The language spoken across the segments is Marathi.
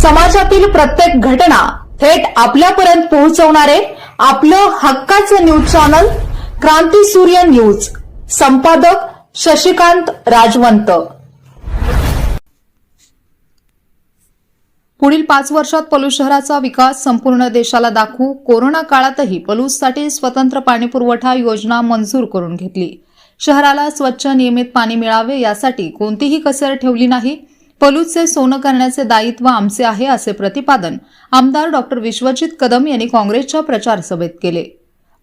समाजातील प्रत्येक घटना थेट आपल्यापर्यंत पोहोचवणारे आपलं हक्काचं न्यूज चॅनल क्रांती सूर्य न्यूज. संपादक शशिकांत राजवंत. पुढील पाच वर्षात पलूस शहराचा विकास संपूर्ण देशाला दाखवू कोरोना काळातही पलूससाठी स्वतंत्र पाणीपुरवठा योजना मंजूर करून घेतली. शहराला स्वच्छ नियमित पाणी मिळावे यासाठी कोणतीही कसर ठेवली नाही पलूसचे सोनं करण्याचे दायित्व आमचे आहे असे प्रतिपादन आमदार डॉक्टर विश्वजित कदम यांनी काँग्रेसच्या प्रचार सभेत केले.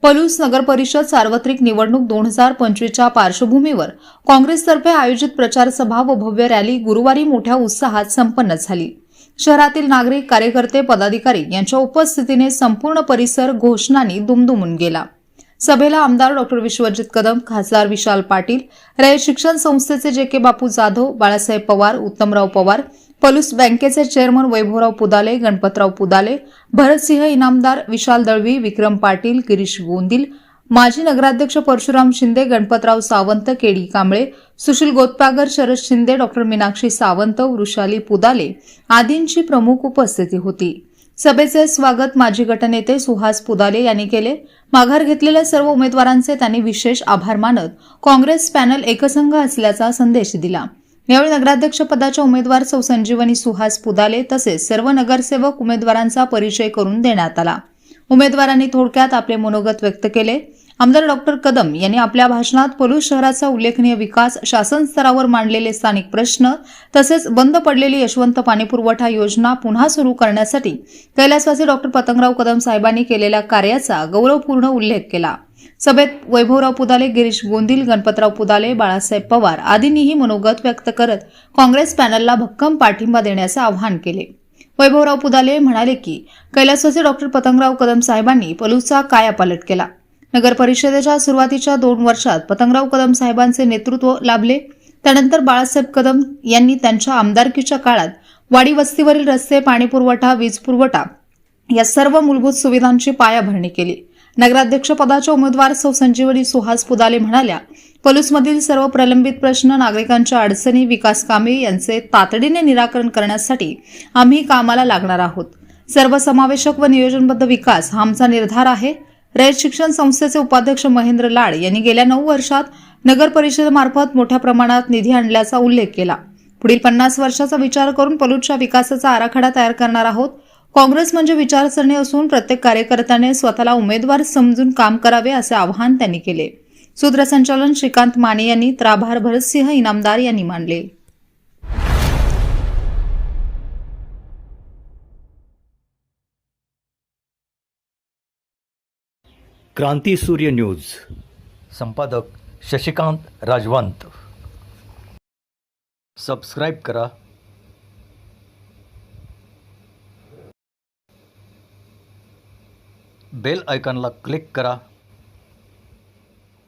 पलूस नगर परिषद सार्वत्रिक निवडणूक दोन हजार पंचवीसच्या पार्श्वभूमीवर काँग्रेसतर्फे आयोजित प्रचार सभा व भव्य रॅली गुरुवारी मोठ्या उत्साहात संपन्न झाली. शहरातील नागरिक कार्यकर्ते पदाधिकारी यांच्या उपस्थितीने संपूर्ण परिसर घोषणांनी दुमदुमून गेला. सभेला आमदार डॉक्टर विश्वजित कदम खासदार विशाल पाटील रयत शिक्षण संस्थेचे जे के बापू जाधव बाळासाहेब पवार उत्तमराव पवार पलूस बँकेचे चेअरमन वैभवराव पुदाले गणपतराव पुदाले भरतसिंह इनामदार विशाल दळवी विक्रम पाटील गिरीश गोंदिल माजी नगराध्यक्ष परशुराम शिंदे गणपतराव सावंत केडी कांबळे सुशील गोतपागर शरद शिंदे डॉक्टर मीनाक्षी सावंत वृषाली पुदाले आदींची प्रमुख उपस्थिती होती. सभेचे स्वागत माजी गटनेते सुहास पुदाले यांनी केले. माघार घेतलेल्या सर्व उमेदवारांचे त्यांनी विशेष आभार मानत काँग्रेस पॅनल एकसंघ असल्याचा संदेश दिला. यावेळी नगराध्यक्ष पदाच्या उमेदवार सौ संजीवनी सुहास पुदाले तसेच सर्व नगरसेवक उमेदवारांचा परिचय करून देण्यात आला. उमेदवारांनी थोडक्यात आपले मनोगत व्यक्त केले. आमदार डॉक्टर कदम यांनी आपल्या भाषणात पलूस शहराचा उल्लेखनीय विकास शासन स्तरावर मांडलेले स्थानिक प्रश्न तसेच बंद पडलेली यशवंत पाणीपुरवठा योजना पुन्हा सुरू करण्यासाठी कैलासवासी डॉक्टर पतंगराव कदम साहेबांनी केलेल्या कार्याचा गौरवपूर्ण उल्लेख केला. सभेत वैभवराव पुदाले गिरीश गोंदिल गणपतराव पुदाले बाळासाहेब पवार आदींनीही मनोगत व्यक्त करत काँग्रेस पॅनलला भक्कम पाठिंबा देण्याचे आवाहन केले. वैभवराव पुदाले म्हणाले की कैलासवासी डॉक्टर पतंगराव कदम साहेबांनी पलूसचा कायापालट केला. नगर परिषदेच्या सुरुवातीच्या दोन वर्षात पतंगराव कदम साहेबांचे नेतृत्व लाभले. त्यानंतर बाळासाहेब कदम यांनी त्यांच्या आमदारकीच्या काळात वाडी वस्तीवरील रस्ते पाणीपुरवठा वीज पुरवठा या सर्व मूलभूत सुविधांची पायाभरणी केली. नगराध्यक्षपदाच्या उमेदवार सौ संजीवनी सुहास पुदाले म्हणाल्या पलूसमधील सर्व प्रलंबित प्रश्न नागरिकांच्या अडचणी विकास कामे यांचे तातडीने निराकरण करण्यासाठी आम्ही कामाला लागणार आहोत. सर्वसमावेशक व नियोजनबद्ध विकास हा आमचा निर्धार आहे. रयत शिक्षण संस्थेचे उपाध्यक्ष महेंद्र लाड यांनी गेल्या नऊ वर्षात नगर परिषदेमार्फत मोठ्या प्रमाणात निधी आणल्याचा उल्लेख केला. पुढील पन्नास वर्षाचा विचार करून पलूटच्या विकासाचा आराखडा तयार करणार आहोत. काँग्रेस म्हणजे विचारसरणी असून प्रत्येक कार्यकर्त्याने स्वतःला उमेदवार समजून काम करावे असे आवाहन त्यांनी केले. सूत्रसंचालन श्रीकांत माने यांनी तर आभार भरतसिंह इनामदार यांनी मानले. क्रांती सूर्य न्यूज. संपादक शशिकांत राजवंत. सबस्क्राईब करा. बेल आयकॉनला क्लिक करा.